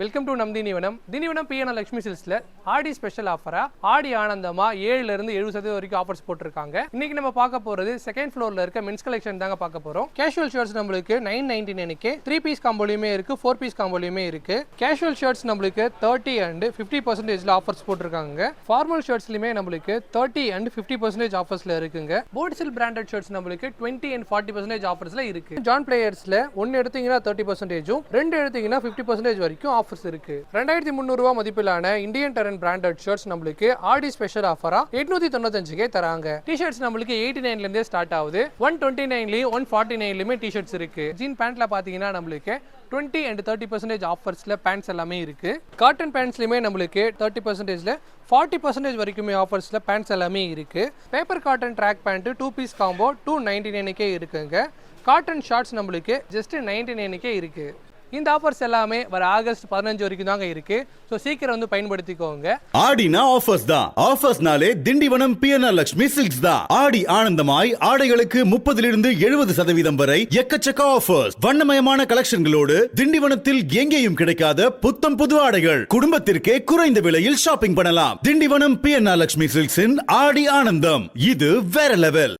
Welcome to நம் தினிவனம் தினிவனம் பிஎன லட்சுமி சில்ஸ்ல ஆடி special ஆஃபரா ஆடி ஆனந்தமா ஏழுல இருந்து எழுபது சதவீதம் வரைக்கும் ஆஃபர்ஸ் போட்டிருக்காங்க. இன்னைக்கு நம்ம பார்க்க போறது செகண்ட் ஃப்ளோர்ல இருக்க மென்ஸ் கலெக்ஷன் தாங்க பார்க்க போறோம். கேஷுவல் ஷர்ட்ஸ் நம்மளுக்கு நைன் நைன்டி நைனுக்கு த்ரீ பீஸ் காம்போலையுமே இருக்கு ஃபோர் பீஸ் காம்போலையுமே இருக்கு. கேஷுவல் ஷர்ட்ஸ் நம்மளுக்கு தேர்ட்டி அண்ட் ஃபிஃப்டி பர்சன்டேஜ்ல ஆஃபர்ஸ் போட்டிருக்காங்க. ஃபார்மல் ஷர்ட்ஸ்லையுமே நம்மளுக்கு தேர்ட்டி அண்ட் ஃபிஃப்டி பர்சன்டேஜ் ஆஃபர்ஸ்ல இருக்குங்க. போர்ட்ஸில் பிராண்டட் ஷர்ட்ஸ் நம்மளுக்கு டுவெண்ட்டி அண்ட் ஃபார்ட்டி பர்சன்டேஜ் ஆஃபர்ஸ்ல இருக்கு. ஜான் பிளேயர்ஸ்ல ஒன்னு எடுத்தீங்கன்னா தேர்ட்டி பர்சன்டேஜும் ரெண்டு எடுத்தீங்கன்னா ஃபிஃப்டி பர்சன்டேஜ் வரைக்கும் ஆஃபர் ஆஃபர்ஸ் இருக்கு. ரெண்டாயிரத்தி முந்நூறுவா மதிப்பிலான இந்தியன் டெரன் பிராண்டட் ஷர்ட்ஸ் நம்மளுக்கு ஆடி ஸ்பெஷல் ஆஃபரா எட்நூத்தி தொண்ணூத்தஞ்சுக்கே தராங்க. டிஷர்ட்ஸ் நம்மளுக்கு எயிட்டி நைன்ல இருந்தே ஸ்டார்ட் ஆகுது. ஒன் டுவெண்ட்டி நைன்லயும் ஒன் ஃபார்ட்டி நைன்லயுமே டிஷர்ட்ஸ் இருக்கு. ஜீன் பேண்ட்ல பாத்தீங்கன்னா நம்மளுக்கு டுவெண்ட்டி அண்ட் தேர்ட்டி பர்சன்டேஜ் ஆஃபர்ஸில் பேண்ட்ஸ் எல்லாமே இருக்கு. காட்டன் பேண்ட்ஸ்லையுமே நம்மளுக்கு தேர்ட்டி பர்சன்டேஜில் ஃபார்ட்டி பர்சன்டேஜ் வரைக்குமே ஆஃபர்ஸில் பேண்ட்ஸ் எல்லாமே இருக்கு. Paper cotton track pant two piece combo two ninety நைனுக்கே இருக்குங்க. காட்டன் ஷார்ட்ஸ் நம்மளுக்கு ஜஸ்ட் நைன்டி நைனுக்கே இருக்குது இந்த ஆஃபர்ஸ் எல்லாமே வர ஆகஸ்ட் பதினஞ்சு வரைக்கும் தாங்க இருக்கு. ஸோ சீக்கிரம் வந்து பயன்படுத்திக்கோங்க. ஆடினா ஆஃபர்ஸ் தான். ஆஃபர்ஸ்னாலே திண்டிவனம் பிஎன்ஆர் லட்சுமி சில்க்ஸ் தான். ஆடி ஆனந்தமாய் ஆடைகளுக்கு முப்பதிலிருந்து எழுபது சதவீதம் வரை எக்கச்சக்க ஆஃபர்ஸ் வண்ணமயமான கலெக்ஷன்களோடு திண்டிவனத்தில் எங்கேயும் கிடைக்காத புத்தம் புது ஆடைகள் குடும்பத்திற்கே குறைந்த விலையில் ஷாப்பிங் பண்ணலாம். திண்டிவனம் பிஎன்ஆர் லட்சுமி சில்க்ஸின் ஆடி ஆனந்தம். இது வேற லெவல்